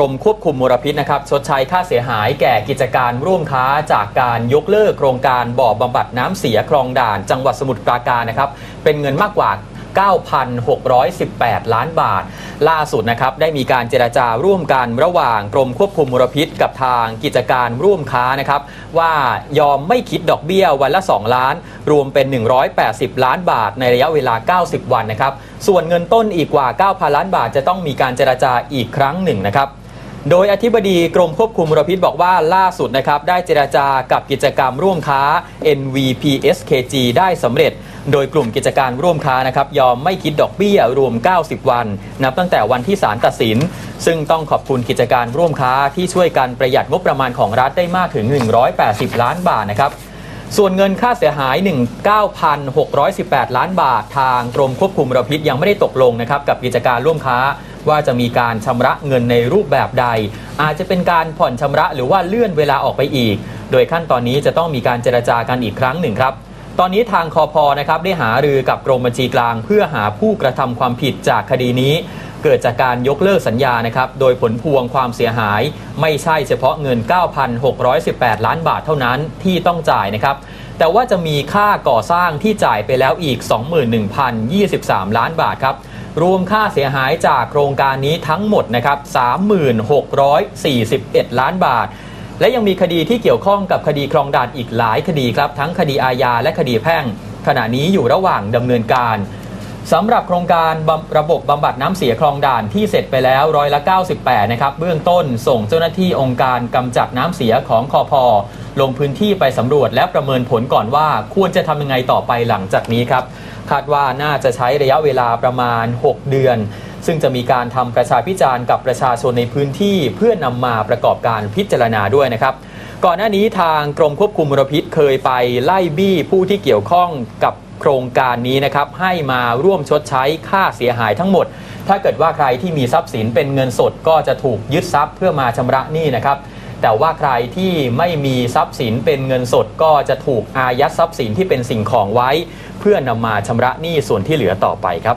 กรมควบคุมมลพิษนะครับชดใช้ค่าเสียหายแก่กิจการร่วมค้าจากการยกเลิกโครงการบ่อบำบัดน้ำเสียคลองด่าน จังหวัดสมุทรปราการนะครับเป็นเงินมากกว่า9,618 ล้านบาท ล่าสุดนะครับได้มีการเจรจาร่วมกันระหว่างกรมควบคุมมลพิษ กับทางกิจการร่วมค้านะครับ ว่ายอมไม่คิดดอกเบี้ยวันละ 2 ล้าน รวมเป็น 180 ล้านบาทในระยะเวลา 90 วันนะครับ ส่วนเงินต้นอีกกว่า 9,000 ล้านบาทจะต้องมีการเจรจาอีกครั้งหนึ่งนะครับ โดยอธิบดีกรมควบคุมมลพิษบอกว่าล่าสุดนะครับ ได้เจราจากับกิจกรรมร่วมค้า NVPSKG ได้สำเร็จ โดยกลุ่มกิจการร่วมค้านะครับ ยอมไม่คิดดอกเบี้ยรวม 90 วัน นับตั้งแต่วันที่ศาลตัดสิน ซึ่งต้องขอบคุณกิจการร่วมค้าที่ช่วยกันประหยัดงบประมาณของรัฐได้มากถึง 180 ล้านบาทนะครับส่วนเงินค่าเสียหาย 19,618 ล้านบาท ทางกรมควบคุมมลพิษยังไม่ได้ตกลงนะครับกับกิจการร่วมค้า ว่าจะมีการชำระเงินในรูปแบบใด อาจจะเป็นการผ่อนชำระหรือว่าเลื่อนเวลาออกไปอีก โดยขั้นตอนนี้จะต้องมีการเจรจากันอีกครั้งหนึ่งครับตอนนี้ทางคอพอนะครับได้หารือกับกรมบัญชีกลาง เพื่อหาผู้กระทำความผิดจากคดีนี้ เกิดจากการยกเลิกสัญญานะครับโดยผลพวงความเสียหาย ไม่ใช่เฉพาะเงิน 9,618 ล้านบาทเท่านั้นที่ต้องจ่ายนะครับแต่ว่าจะมีค่าก่อสร้างที่จ่ายไปแล้วอีก 21,023 ล้านบาทครับ รวมค่าเสียหายจากโครงการนี้ทั้งหมดนะครับ3641 ล้านบาท และยังมีคดีที่เกี่ยวข้องกับคดีครองด่านอีกหลายคดีครับ ทั้งคดีอาญาและคดีแพ่ง ขณะนี้อยู่ระหว่างดำเนินการสำหรับโครงการระบบบำบัดน้ำเสียคลองด่านที่เสร็จไปแล้วร้อยละ 98 นะครับ เบื้องต้นส่งเจ้าหน้าที่องค์การกำจัดน้ำเสียของคอพอ ลงพื้นที่ไปสำรวจและประเมินผลก่อนว่า ควรจะทำยังไงต่อไปหลังจากนี้ครับ คาดว่าน่าจะใช้ระยะเวลาประมาณ 6 เดือน ซึ่งจะมีการทำประชาพิจารณ์กับประชาชนในพื้นที่ เพื่อนำมาประกอบการพิจารณาด้วยนะครับก่อนหน้านี้ทางกรมควบคุมมลพิษเคยไปไล่บี้ผู้ที่เกี่ยวข้องกับโครงการนี้นะครับให้มาร่วมชดใช้ค่าเสียหายทั้งหมด ถ้าเกิดว่าใครที่มีทรัพย์สินเป็นเงินสดก็จะถูกยึดทรัพย์เพื่อมาชำระหนี้นะครับ แต่ว่าใครที่ไม่มีทรัพย์สินเป็นเงินสดก็จะถูกอายัดทรัพย์สินที่เป็นสิ่งของไว้ เพื่อนำมาชำระหนี้ส่วนที่เหลือต่อไปครับ